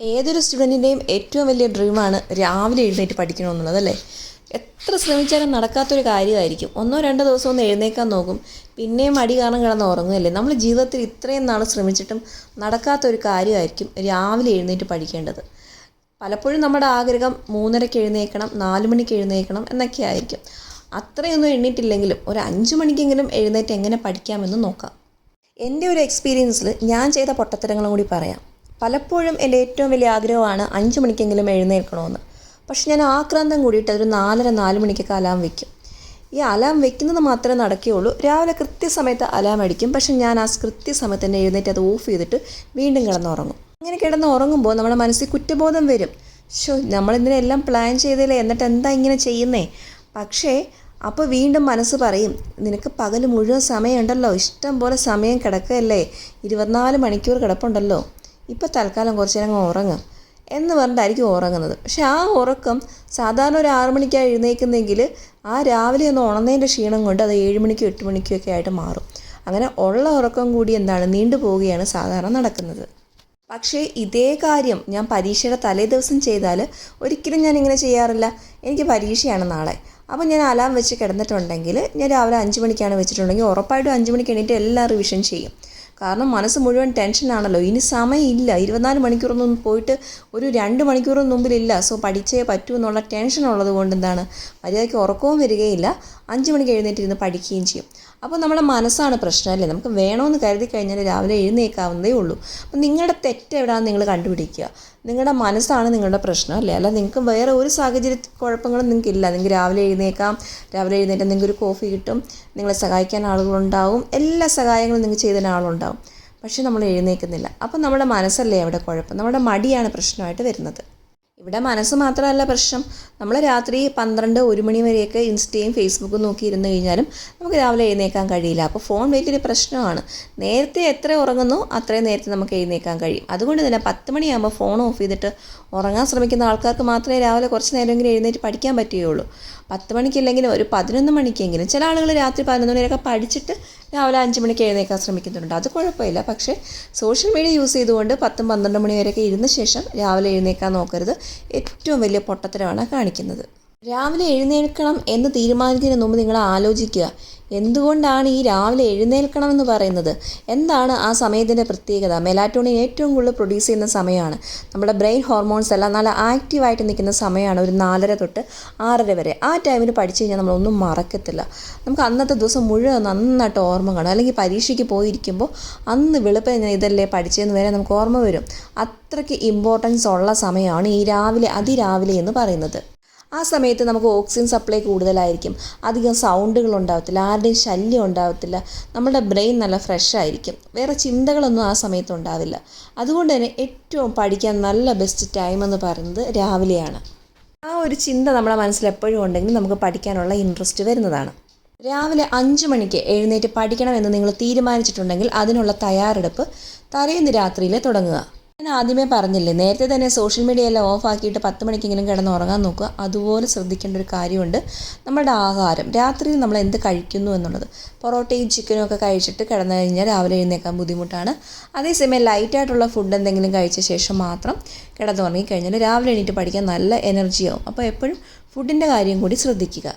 ഏതൊരു സ്റ്റുഡന്റിന്റെയും ഏറ്റവും വലിയ ഡ്രീമാണ് രാവിലെ എഴുന്നേറ്റ് പഠിക്കണമെന്നുള്ളത് അല്ലേ? എത്ര ശ്രമിച്ചാലും നടക്കാത്തൊരു കാര്യമായിരിക്കും. ഒന്നോ രണ്ടോ ദിവസം ഒന്ന് എഴുന്നേക്കാൻ നോക്കും. പിന്നെയും മടി കാരണം കിടന്ന് ഉറങ്ങുകയല്ലേ? നമ്മൾ ജീവിതത്തിൽ ഇത്രയും നാൾ ശ്രമിച്ചിട്ടും നടക്കാത്തൊരു കാര്യമായിരിക്കും രാവിലെ എഴുന്നേറ്റ് പഠിക്കേണ്ടത്. പലപ്പോഴും നമ്മുടെ ആഗ്രഹം മൂന്നരയ്ക്ക് എഴുന്നേക്കണം നാല് മണിക്ക് എഴുന്നേക്കണം എന്നൊക്കെ ആയിരിക്കും. അത്രയൊന്നും എണ്ണീട്ടില്ലെങ്കിലും ഒരു അഞ്ച് മണിക്കെങ്കിലും എഴുന്നേറ്റ് എങ്ങനെ പഠിക്കാമെന്ന് നോക്കാം. എന്റെ ഒരു എക്സ്പീരിയൻസിൽ ഞാൻ ചെയ്ത പൊട്ടത്തരങ്ങളും കൂടി പറയാം. പലപ്പോഴും എന്റെ ഏറ്റവും വലിയ ആഗ്രഹമാണ് അഞ്ച് മണിക്കെങ്കിലും എഴുന്നേൽക്കണമെന്ന്. പക്ഷെ ഞാൻ ആക്രാന്തം കൂടിയിട്ട് അതൊരു നാലര നാല് മണിക്കൊക്കെ അലാം വയ്ക്കും ഈ അലാം വെക്കുന്നത് മാത്രമേ നടക്കുകയുള്ളൂ. രാവിലെ കൃത്യസമയത്ത് അലാം അടിക്കും. പക്ഷെ ഞാൻ ആ കൃത്യസമയത്ത് തന്നെ എഴുന്നേറ്റ് അത് ഓഫ് ചെയ്തിട്ട് വീണ്ടും കിടന്നുറങ്ങും. അങ്ങനെ കിടന്ന് ഉറങ്ങുമ്പോൾ നമ്മുടെ മനസ്സിൽ കുറ്റബോധം വരും. ഷോ നമ്മളിതിനെല്ലാം പ്ലാൻ ചെയ്തില്ലേ എന്നിട്ട് എന്താ ഇങ്ങനെ ചെയ്യുന്നേ? പക്ഷേ അപ്പോൾ വീണ്ടും മനസ്സ് പറയും നിനക്ക് പകൽ മുഴുവൻ സമയമുണ്ടല്ലോ. ഇഷ്ടം പോലെ സമയം കിടക്കുകയല്ലേ. ഇരുപത്തിനാല് മണിക്കൂർ കിടപ്പുണ്ടല്ലോ. ഇപ്പോൾ തൽക്കാലം കുറച്ച് നേരം ഉറങ്ങും എന്ന് പറഞ്ഞിട്ടായിരിക്കും ഉറങ്ങുന്നത്. പക്ഷെ ആ ഉറക്കം സാധാരണ ഒരു ആറു മണിക്കാണ് എഴുന്നേൽക്കുന്നെങ്കിൽ ആ രാവിലെ ഒന്ന് ഉണർന്നതിന്റെ ക്ഷീണം കൊണ്ട് അത് ഏഴ് മണിക്കും എട്ട് മണിക്കും ഒക്കെ ആയിട്ട് മാറും. അങ്ങനെ ഉള്ള ഉറക്കം കൂടി എന്താണ്? നീണ്ടു പോവുകയാണ് സാധാരണ നടക്കുന്നത്. പക്ഷേ ഇതേ കാര്യം ഞാൻ പരീക്ഷയുടെ തലേ ദിവസം ചെയ്താൽ ഒരിക്കലും ഞാൻ ഇങ്ങനെ ചെയ്യാറില്ല. എനിക്ക് പരീക്ഷയാണ് നാളെ. അപ്പോൾ ഞാൻ അലാം വെച്ച് കിടന്നിട്ടുണ്ടെങ്കിൽ ഞാൻ രാവിലെ അഞ്ച് മണിക്കാണ് വെച്ചിട്ടുണ്ടെങ്കിൽ ഉറപ്പായിട്ടും അഞ്ച് മണിക്ക് എണീറ്റ് എല്ലാം റിവിഷൻ ചെയ്യും. കാരണം മനസ്സ് മുഴുവൻ ടെൻഷനാണല്ലോ ഇനി സമയമില്ല. ഇരുപത്തിനാല് മണിക്കൂറൊന്നും പോയിട്ട് ഒരു രണ്ട് മണിക്കൂറൊന്നും മുമ്പിലില്ല. സോ പഠിച്ചേ പറ്റൂ എന്നുള്ള ടെൻഷൻ ഉള്ളത് കൊണ്ട് എന്താണ്? മര്യാദയ്ക്ക് ഉറക്കവും വരികയില്ല. അഞ്ച് മണിക്ക് എഴുന്നേറ്റിരുന്ന് പഠിക്കുകയും ചെയ്യും. അപ്പോൾ നമ്മുടെ മനസ്സാണ് പ്രശ്നം അല്ലേ? നമുക്ക് വേണമെന്ന് കരുതി കഴിഞ്ഞാൽ രാവിലെ എഴുന്നേക്കാവുന്നതേ ഉള്ളൂ. അപ്പം നിങ്ങളുടെ തെറ്റ് എവിടെയാണെന്ന് നിങ്ങൾ കണ്ടുപിടിക്കുക. നിങ്ങളുടെ മനസ്സാണ് നിങ്ങളുടെ പ്രശ്നം അല്ലേ? അല്ല നിങ്ങൾക്ക് വേറെ ഒരു സാഹചര്യ കുഴപ്പങ്ങളും നിങ്ങൾക്ക് ഇല്ല നിങ്ങൾക്ക് രാവിലെ എഴുന്നേക്കാം. രാവിലെ എഴുന്നേറ്റ് നിങ്ങൾക്ക് ഒരു കോഫി കിട്ടും. നിങ്ങളെ സഹായിക്കാൻ ആളുകളുണ്ടാവും. എല്ലാ സഹായങ്ങളും നിങ്ങൾക്ക് ചെയ്തതിന് ആളുണ്ടാവും പക്ഷേ നമ്മൾ എഴുന്നേൽക്കുന്നില്ല. അപ്പം നമ്മുടെ മനസ്സല്ലേ അവിടെ കുഴപ്പം? നമ്മുടെ മടിയാണ് പ്രശ്നമായിട്ട് വരുന്നത്. ഇവിടെ മനസ്സ് മാത്രമല്ല പ്രശ്നം. നമ്മൾ രാത്രി പന്ത്രണ്ട് ഒരു മണി വരെയൊക്കെ ഇൻസ്റ്റയും ഫേസ്ബുക്കും നോക്കി ഇരുന്ന് കഴിഞ്ഞാലും നമുക്ക് രാവിലെ എഴുന്നേക്കാൻ കഴിയില്ല. അപ്പോൾ ഫോൺ വലിയൊരു പ്രശ്നമാണ്. നേരത്തെ എത്ര ഉറങ്ങുന്നു അത്രയും നേരത്തെ നമുക്ക് എഴുന്നേക്കാൻ കഴിയും. അതുകൊണ്ട് തന്നെ പത്ത് മണിയാകുമ്പോൾ ഫോൺ ഓഫ് ചെയ്തിട്ട് ഉറങ്ങാൻ ശ്രമിക്കുന്ന ആൾക്കാർക്ക് മാത്രമേ രാവിലെ കുറച്ച് നേരമെങ്കിലും എഴുന്നേറ്റ് പഠിക്കാൻ പറ്റുകയുള്ളൂ. പത്ത് മണിക്കില്ലെങ്കിലും ഒരു പതിനൊന്ന് മണിക്കെങ്കിലും ചില ആളുകൾ രാത്രി പതിനൊന്ന് മണിയൊക്കെ പഠിച്ചിട്ട് രാവിലെ അഞ്ച് മണിക്ക് എഴുന്നേക്കാൻ ശ്രമിക്കുന്നുണ്ട്. അത് കുഴപ്പമില്ല. പക്ഷേ സോഷ്യൽ മീഡിയ യൂസ് ചെയ്തുകൊണ്ട് പത്തും പന്ത്രണ്ട് മണി വരെയൊക്കെ ഇരുന്ന ശേഷം രാവിലെ എഴുന്നേക്കാൻ നോക്കരുത്. ഏറ്റവും വലിയ പൊട്ടത്തരമാണ് കാണിക്കുന്നത്. രാവിലെ എഴുന്നേൽക്കണം എന്ന് തീരുമാനിക്കുന്നതിന് മുമ്പ് നിങ്ങൾ ആലോചിക്കുക. എന്തുകൊണ്ടാണ് ഈ രാവിലെ എഴുന്നേൽക്കണമെന്ന് പറയുന്നത്? എന്താണ് ആ സമയത്തിന്റെ പ്രത്യേകത? മെലാറ്റോണിൻ ഏറ്റവും കൂടുതൽ പ്രൊഡ്യൂസ് ചെയ്യുന്ന സമയമാണ്. നമ്മുടെ ബ്രെയിൻ ഹോർമോൺസ് എല്ലാം നല്ല ആക്റ്റീവായിട്ട് നിൽക്കുന്ന സമയമാണ് ഒരു നാലര തൊട്ട് ആറര വരെ. ആ ടൈമിൽ പഠിച്ചു കഴിഞ്ഞാൽ നമ്മളൊന്നും മറക്കത്തില്ല. നമുക്ക് അന്നത്തെ ദിവസം മുഴുവൻ നന്നായിട്ട് ഓർമ്മ കാണും. അല്ലെങ്കിൽ പരീക്ഷയ്ക്ക് പോയിരിക്കുമ്പോൾ അന്ന് വെളുപ്പം ഞാൻ ഇതല്ലേ പഠിച്ചതെന്ന് വരെ നമുക്ക് ഓർമ്മ വരും. അത്രയ്ക്ക് ഇമ്പോർട്ടൻസ് ഉള്ള സമയമാണ് ഈ രാവിലെ അതിരാവിലെ എന്ന് പറയുന്നത്. ആ സമയത്ത് നമുക്ക് ഓക്സിജൻ സപ്ലൈ കൂടുതലായിരിക്കും. അധികം സൗണ്ടുകൾ ഉണ്ടാവത്തില്ല. ആരുടെയും ശല്യം ഉണ്ടാവത്തില്ല. നമ്മുടെ ബ്രെയിൻ നല്ല ഫ്രഷ് ആയിരിക്കും. വേറെ ചിന്തകളൊന്നും ആ സമയത്ത് ഉണ്ടാവില്ല. അതുകൊണ്ട് തന്നെ ഏറ്റവും പഠിക്കാൻ നല്ല ബെസ്റ്റ് ടൈം എന്ന് പറയുന്നത് രാവിലെയാണ്. ആ ഒരു ചിന്ത നമ്മുടെ മനസ്സിൽ എപ്പോഴും ഉണ്ടെങ്കിൽ നമുക്ക് പഠിക്കാനുള്ള ഇൻട്രസ്റ്റ് വരുന്നതാണ്. രാവിലെ അഞ്ച് മണിക്ക് എഴുന്നേറ്റ് പഠിക്കണമെന്ന് നിങ്ങൾ തീരുമാനിച്ചിട്ടുണ്ടെങ്കിൽ അതിനുള്ള തയ്യാറെടുപ്പ് തലേന്ന് രാത്രിയിൽ തുടങ്ങുക. ഞാൻ ആദ്യമേ പറഞ്ഞില്ലേ നേരത്തെ തന്നെ സോഷ്യൽ മീഡിയ എല്ലാം ഓഫ് ആക്കിയിട്ട് പത്ത് മണിക്കെങ്കിലും കിടന്ന് ഉറങ്ങാൻ നോക്കുക. അതുപോലെ ശ്രദ്ധിക്കേണ്ട ഒരു കാര്യമുണ്ട് നമ്മുടെ ആഹാരം. രാത്രിയിൽ നമ്മൾ എന്ത് കഴിക്കുന്നു എന്നുള്ളത്. പൊറോട്ടയും ചിക്കനും ഒക്കെ കഴിച്ചിട്ട് കിടന്നു കഴിഞ്ഞാൽ രാവിലെ എഴുന്നേക്കാൻ ബുദ്ധിമുട്ടാണ്. അതേസമയം ലൈറ്റായിട്ടുള്ള ഫുഡ് എന്തെങ്കിലും കഴിച്ച ശേഷം മാത്രം കിടന്നുറങ്ങി കഴിഞ്ഞാൽ രാവിലെ എണീറ്റ് പഠിക്കാൻ നല്ല എനർജിയാവും അപ്പോൾ എപ്പോഴും ഫുഡിന്റെ കാര്യം കൂടി ശ്രദ്ധിക്കുക.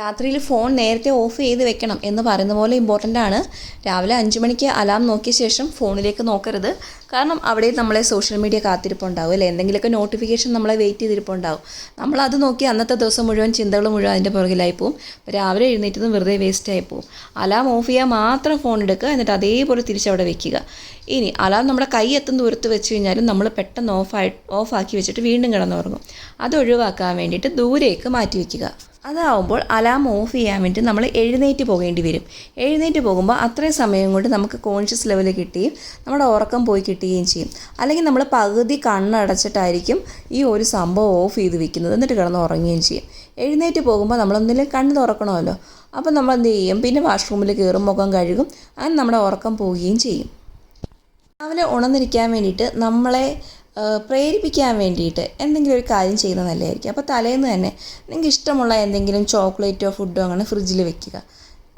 രാത്രിയിൽ ഫോൺ നേരത്തെ ഓഫ് ചെയ്ത് വെക്കണം എന്ന് പറയുന്ന പോലെ ഇമ്പോർട്ടന്റ് ആണ്. രാവിലെ അഞ്ച് മണിക്ക് അലാം നോക്കിയ ശേഷം ഫോണിലേക്ക് നോക്കരുത്. കാരണം അവിടെ നമ്മളെ സോഷ്യൽ മീഡിയ കാത്തിരിപ്പുണ്ടാവും അല്ലേ? എന്തെങ്കിലുമൊക്കെ നോട്ടിഫിക്കേഷൻ നമ്മളെ വെയിറ്റ് ചെയ്തിരിപ്പുണ്ടാവും. നമ്മളത് നോക്കി അന്നത്തെ ദിവസം മുഴുവൻ ചിന്തകൾ മുഴുവൻ അതിന്റെ പുറകിലായി പോവും. രാവിലെ എഴുന്നേറ്റതും വെറുതെ വേസ്റ്റായി പോവും. അലാം ഓഫ് ചെയ്യാൻ മാത്രം ഫോൺ എടുക്കുക എന്നിട്ട് അതേപോലെ തിരിച്ചവിടെ വെക്കുക. ഇനി അലാം നമ്മുടെ കൈ എത്തും ദൂരത്ത് വെച്ച് കഴിഞ്ഞാലും നമ്മൾ പെട്ടെന്ന് ഓഫായി ഓഫാക്കി വെച്ചിട്ട് വീണ്ടും കിടന്നുറങ്ങും. അത് ഒഴിവാക്കാൻ വേണ്ടിയിട്ട് ദൂരേക്ക് മാറ്റി വയ്ക്കുക അതാവുമ്പോൾ അലാം ഓഫ് ചെയ്യാൻ വേണ്ടി നമ്മൾ എഴുന്നേറ്റ് പോകേണ്ടി വരും. എഴുന്നേറ്റ് പോകുമ്പോൾ അത്രയും സമയം കൊണ്ട് നമുക്ക് കോൺഷ്യസ് ലെവൽ കിട്ടുകയും നമ്മുടെ ഉറക്കം പോയി കിട്ടുകയും ചെയ്യും. അല്ലെങ്കിൽ നമ്മൾ പകുതി കണ്ണടച്ചിട്ടായിരിക്കും ഈ ഒരു സംഭവം ഓഫ് ചെയ്ത് വെക്കുന്നത്. എന്നിട്ട് കിടന്ന് ഉറങ്ങുകയും ചെയ്യും. എഴുന്നേറ്റ് പോകുമ്പോൾ നമ്മളൊന്നിലും കണ്ണ് തുറക്കണമല്ലോ. അപ്പോൾ നമ്മൾ എന്ത് ചെയ്യും? പിന്നെ വാഷ്റൂമിൽ കയറും മുഖം കഴുകും. അങ്ങനെ നമ്മുടെ ഉറക്കം പോവുകയും ചെയ്യും. രാവിലെ ഉണർന്നിരിക്കാൻ വേണ്ടിയിട്ട് നമ്മളെ പ്രേരിപ്പിക്കാൻ വേണ്ടിയിട്ട് എന്തെങ്കിലും ഒരു കാര്യം ചെയ്യുന്നത് നല്ലതായിരിക്കും. അപ്പോൾ തലേന്ന് തന്നെ നിങ്ങൾക്ക് ഇഷ്ടമുള്ള എന്തെങ്കിലും ചോക്ലേറ്റോ ഫുഡോ അങ്ങനെ ഫ്രിഡ്ജിൽ വെക്കുക.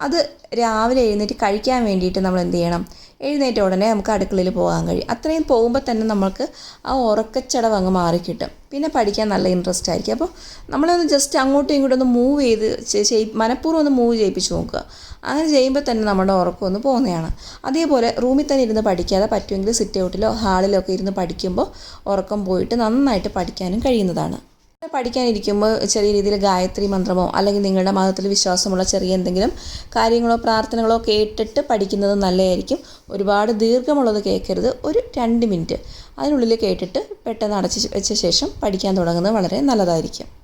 അത് രാവിലെ എഴുന്നേറ്റ് കഴിക്കാൻ വേണ്ടിയിട്ട് നമ്മൾ എന്ത് ചെയ്യണം? എഴുന്നേറ്റ ഉടനെ നമുക്ക് അടുക്കളയിൽ പോകാൻ കഴിയും. അത്രയും പോകുമ്പോൾ തന്നെ നമുക്ക് ആ ഉറക്കച്ചടവ് അങ്ങ് മാറിക്കിട്ടും. പിന്നെ പഠിക്കാൻ നല്ല ഇൻട്രസ്റ്റ് ആയിരിക്കും. അപ്പോൾ നമ്മളൊന്ന് ജസ്റ്റ് അങ്ങോട്ടും ഇങ്ങോട്ടും ഒന്ന് മൂവ് ചെയ്ത് ചെയ് മനഃപൂർവം ഒന്ന് മൂവ് ചെയ്യിപ്പിച്ച് നോക്കുക. അങ്ങനെ ചെയ്യുമ്പോൾ തന്നെ നമ്മുടെ ഉറക്കം ഒന്ന് പോകുന്നതാണ്. അതേപോലെ റൂമിൽ തന്നെ ഇരുന്ന് പഠിക്കാതെ പറ്റുമെങ്കിൽ സിറ്റ് ഔട്ടിലോ ഹാളിലോ ഒക്കെ ഇരുന്ന് പഠിക്കുമ്പോൾ ഉറക്കം പോയിട്ട് നന്നായിട്ട് പഠിക്കാനും കഴിയുന്നതാണ്. പഠിക്കാനിരിക്കുമ്പോൾ ചെറിയ രീതിയിൽ ഗായത്രി മന്ത്രമോ അല്ലെങ്കിൽ നിങ്ങളുടെ മതത്തിൽ വിശ്വാസമുള്ള ചെറിയ എന്തെങ്കിലും കാര്യങ്ങളോ പ്രാർത്ഥനകളോ കേട്ടിട്ട് പഠിക്കുന്നത് നല്ലതായിരിക്കും. ഒരുപാട് ദീർഘമുള്ളത് കേൾക്കരുത്. ഒരു രണ്ട് മിനിറ്റ്. അതിനുള്ളിൽ കേട്ടിട്ട് പെട്ടെന്ന് അടച്ച് വെച്ച ശേഷം പഠിക്കാൻ തുടങ്ങുന്നത് വളരെ നല്ലതായിരിക്കും.